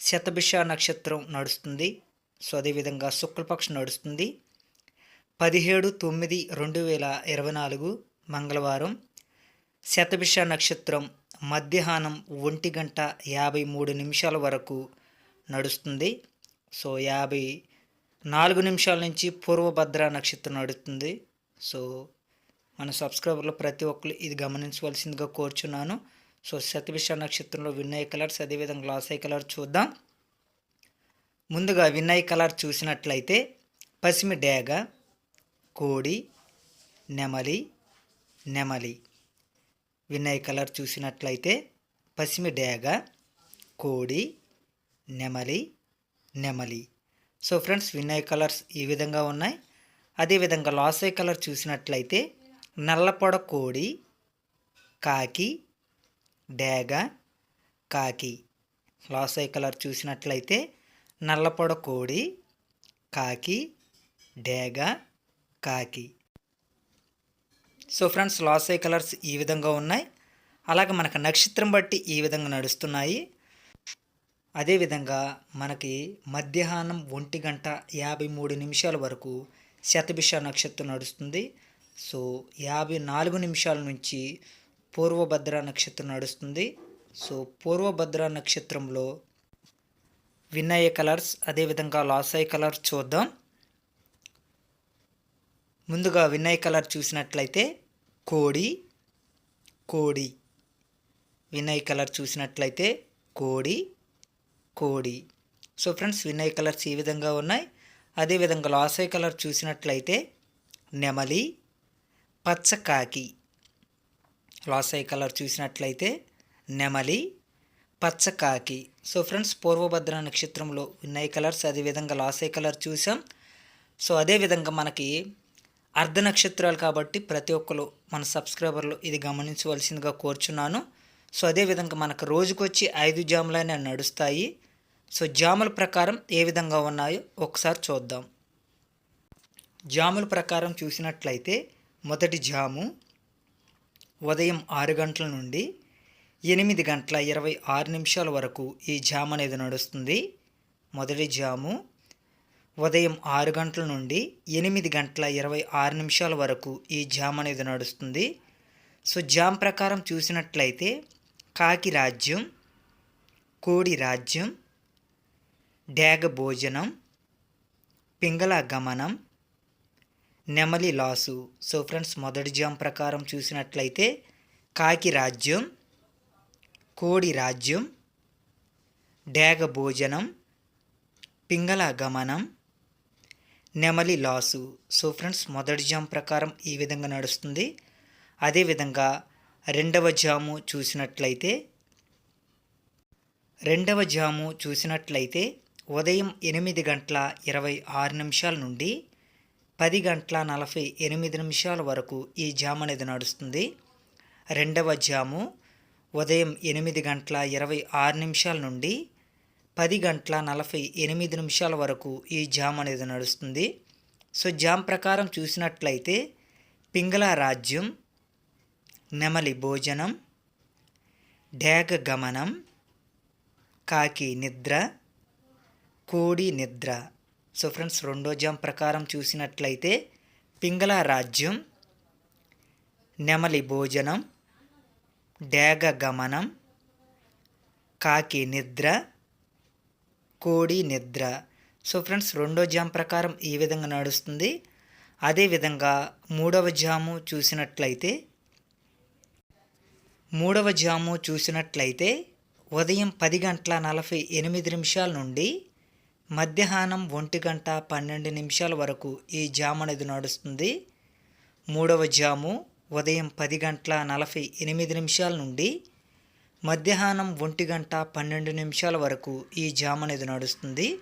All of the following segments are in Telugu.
శతభిష నక్షత్రం నడుస్తుంది. సో అదేవిధంగా శుక్లపక్షం నడుస్తుంది. పదిహేడు తొమ్మిది రెండు వేల ఇరవై నాలుగు మంగళవారం శతభిష నక్షత్రం మధ్యాహ్నం ఒంటి గంట యాభై మూడు నిమిషాల వరకు నడుస్తుంది. సో యాభై నాలుగు నిమిషాల నుంచి పూర్వభద్ర నక్షత్రం నడుస్తుంది. సో మన సబ్స్క్రైబర్లు ప్రతి ఒక్కరు ఇది గమనించవలసిందిగా కోరుచున్నాను. సో శతభిష నక్షత్రంలో విన్నయ్ కలర్స్ అదేవిధంగా లాసై కలర్ చూద్దాం. ముందుగా విన్నయ్ కలర్ చూసినట్లయితే పసిమి డేగ కోడి నెమలి నెమలి. వినయ్ కలర్ చూసినట్లయితే పసిమి డేగ కోడి నెమలి నెమలి. సో ఫ్రెండ్స్ వినయ్ కలర్స్ ఈ విధంగా ఉన్నాయి. అదేవిధంగా లాసై కలర్ చూసినట్లయితే నల్లపొడ కోడి కాకి డేగ కాకి. లాసై కలర్ చూసినట్లయితే నల్లపొడ కోడి కాకి డేగ కాకి. సో ఫ్రెండ్స్ లాసై కలర్స్ ఈ విధంగా ఉన్నాయి. అలాగే మనకు నక్షత్రం బట్టి ఈ విధంగా నడుస్తున్నాయి. అదేవిధంగా మనకి మధ్యాహ్నం ఒంటి గంట యాభై మూడు నిమిషాల వరకు శతభిష నక్షత్రం నడుస్తుంది. సో యాభై నాలుగు నిమిషాల నుంచి పూర్వభద్ర నక్షత్రం నడుస్తుంది. సో పూర్వభద్ర నక్షత్రంలో వినయ కలర్స్ అదేవిధంగా లాసాయి కలర్ చూద్దాం. ముందుగా వినయ్ కలర్ చూసినట్లయితే కోడి కోడి. వినయ్ కలర్ చూసినట్లయితే కోడి కోడి. సో ఫ్రెండ్స్ వినయ్ కలర్స్ ఈ విధంగా ఉన్నాయి. అదేవిధంగా లాసై కలర్ చూసినట్లయితే నెమలి పచ్చకాకి లాసై కలర్ చూసినట్లయితే నెమలి పచ్చకాకి. సో ఫ్రెండ్స్ పూర్వభద్ర నక్షత్రంలో విన్నయ్ కలర్స్ అదేవిధంగా లాసై కలర్ చూసాం. సో అదేవిధంగా మనకి అర్ధ నక్షత్రాలు కాబట్టి ప్రతి ఒక్కరు మన సబ్స్క్రైబర్లు ఇది గమనించవలసిందిగా కోరుచున్నాను. సో అదేవిధంగా మనకు రోజుకొచ్చి ఐదు జాములైనా నడుస్తాయి. సో జాముల ప్రకారం ఏ విధంగా ఉన్నాయో ఒకసారి చూద్దాం. జాముల ప్రకారం చూసినట్లయితే మొదటి జాము ఉదయం ఆరు గంటల నుండి ఎనిమిది గంటల ఇరవై ఆరు నిమిషాల వరకు ఈ జామ్ అనేది నడుస్తుంది. మొదటి జాము ఉదయం ఆరు గంటల నుండి ఎనిమిది గంటల ఇరవై ఆరు నిమిషాల వరకు ఈ జామ్ అనేది నడుస్తుంది. సో జామ్ ప్రకారం చూసినట్లయితే కాకి రాజ్యం కోడి రాజ్యం డేగ భోజనం పింగళ గమనం నెమలి లాసు. సో ఫ్రెండ్స్ మొదటి జామ్ ప్రకారం చూసినట్లయితే కాకి రాజ్యం కోడి రాజ్యం డేగ భోజనం పింగళ గమనం నెమలి లాసు. సో ఫ్రెండ్స్ మొదటి జామ్ ప్రకారం ఈ విధంగా నడుస్తుంది. అదేవిధంగా రెండవ జాము చూసినట్లయితే రెండవ జాము చూసినట్లయితే ఉదయం ఎనిమిది గంటల ఇరవై ఆరు నిమిషాల నుండి పది గంటల నలభై ఎనిమిది నిమిషాల వరకు ఈ జామ్ అనేది నడుస్తుంది. రెండవ జాము ఉదయం ఎనిమిది గంటల ఇరవై ఆరు నిమిషాల నుండి పది గంటల నలభై ఎనిమిది నిమిషాల వరకు ఈ జామ్ అనేది నడుస్తుంది. సో జామ్ ప్రకారం చూసినట్లయితే పింగళ రాజ్యం నెమలి భోజనం డేగ గమనం కాకి నిద్ర కోడి నిద్ర సో ఫ్రెండ్స్ రెండో జామ్ ప్రకారం చూసినట్లయితే పింగళ రాజ్యం నెమలి భోజనం డేగ గమనం కాకి నిద్ర కోడి నిద్ర. సో ఫ్రెండ్స్ రెండో జామ్ ప్రకారం ఈ విధంగా నడుస్తుంది. అదేవిధంగా మూడవ జాము చూసినట్లయితే మూడవ జాము చూసినట్లయితే ఉదయం పది గంటల నలభై ఎనిమిది నిమిషాల నుండి మధ్యాహ్నం ఒంటి గంట పన్నెండు నిమిషాల వరకు ఈ జామ్ అనేది నడుస్తుంది. మూడవ జాము ఉదయం పది గంటల నలభై ఎనిమిది నిమిషాల నుండి మధ్యాహ్నం ఒంటి గంట పన్నెండు నిమిషాల వరకు ఈ జామ్ అనేది నడుస్తుంది.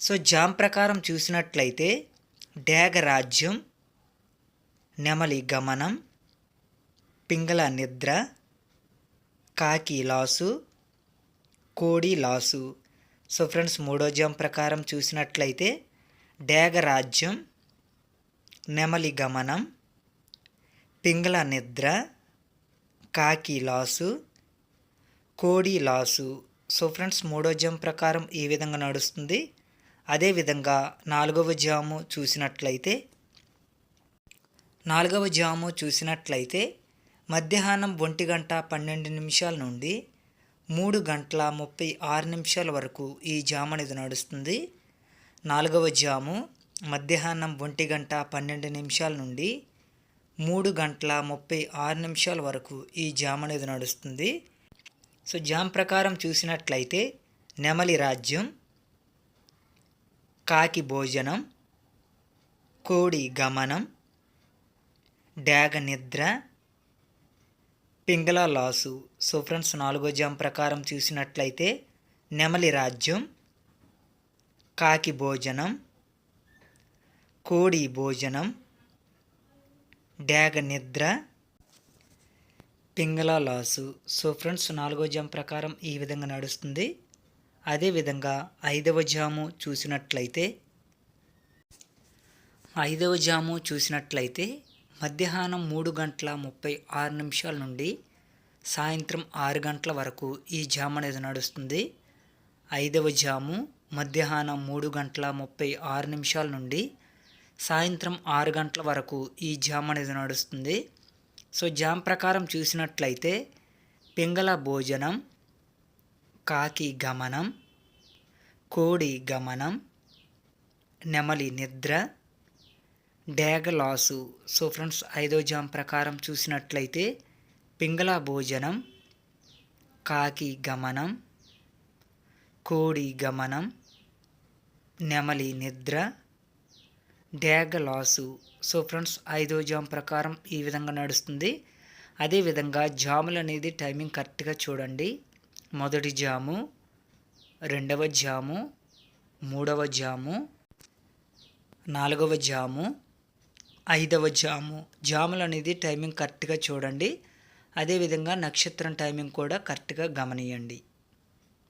సో జామ్ ప్రకారం చూసినట్లయితే డేగ రాజ్యం నెమలి గమనం పింగళ నిద్ర కాకి లాసు కోడి లాసు సో ఫ్రెండ్స్ మూడో జామ్ ప్రకారం చూసినట్లయితే డేగ రాజ్యం నెమలి గమనం పింగళ నిద్ర కాకి లాసు కోడి లాసు సో ఫ్రెండ్స్ మూడో జామ్ ప్రకారం ఈ విధంగా నడుస్తుంది. అదేవిధంగా నాలుగవ జాము చూసినట్లయితే నాలుగవ జాము చూసినట్లయితే మధ్యాహ్నం ఒంటి గంట పన్నెండు నిమిషాల నుండి మూడు గంటల ముప్పై ఆరు నిమిషాల వరకు ఈ జాము అనేది నడుస్తుంది. నాలుగవ జాము మధ్యాహ్నం ఒంటి గంట పన్నెండు నిమిషాల నుండి మూడు గంటల ముప్పై ఆరు నిమిషాల వరకు ఈ జామ్ అనేది నడుస్తుంది. సో జామ్ ప్రకారం చూసినట్లయితే నెమలి రాజ్యం కాకి భోజనం కోడి గమనం డాగ నిద్ర పింగళ లాసు. సో ఫ్రెండ్స్ నాలుగో జామ్ ప్రకారం చూసినట్లయితే నెమలి రాజ్యం కాకి భోజనం కోడి భోజనం డాగ నిద్ర పింగళ లాసు. సో ఫ్రెండ్స్ నాలుగో జామ్ ప్రకారం ఈ విధంగా నడుస్తుంది. అదేవిధంగా ఐదవ జాము చూసినట్లయితే ఐదవ జాము చూసినట్లయితే మధ్యాహ్నం మూడు గంటల ముప్పై ఆరు నిమిషాల నుండి సాయంత్రం ఆరు గంటల వరకు ఈ జామ్ అనేది నడుస్తుంది. ఐదవ జాము మధ్యాహ్నం మూడు గంటల ముప్పై ఆరు నిమిషాల నుండి సాయంత్రం ఆరు గంటల వరకు ఈ జామ్ అనేది నడుస్తుంది. సో జామ్ ప్రకారం చూసినట్లయితే పింగళ భోజనం కాకి గమనం కోడి గమనం నెమలి నిద్ర డేగ లాసు. సో ఫ్రెండ్స్ ఐదో జామ్ ప్రకారం చూసినట్లయితే పింగళ భోజనం కాకి గమనం కోడి గమనం నెమలి నిద్ర డేగ లాసు. సో ఫ్రెండ్స్ ఐదో జామ్ ప్రకారం ఈ విధంగా నడుస్తుంది. అదేవిధంగా జాములు అనేది టైమింగ్ కరెక్ట్గా చూడండి. మొదటి జాము రెండవ జాము మూడవ జాము నాలుగవ జాము ఐదవ జాము. జాములు అనేది టైమింగ్ కరెక్ట్గా చూడండి. అదేవిధంగా నక్షత్రం టైమింగ్ కూడా కరెక్ట్గా గమనియండి.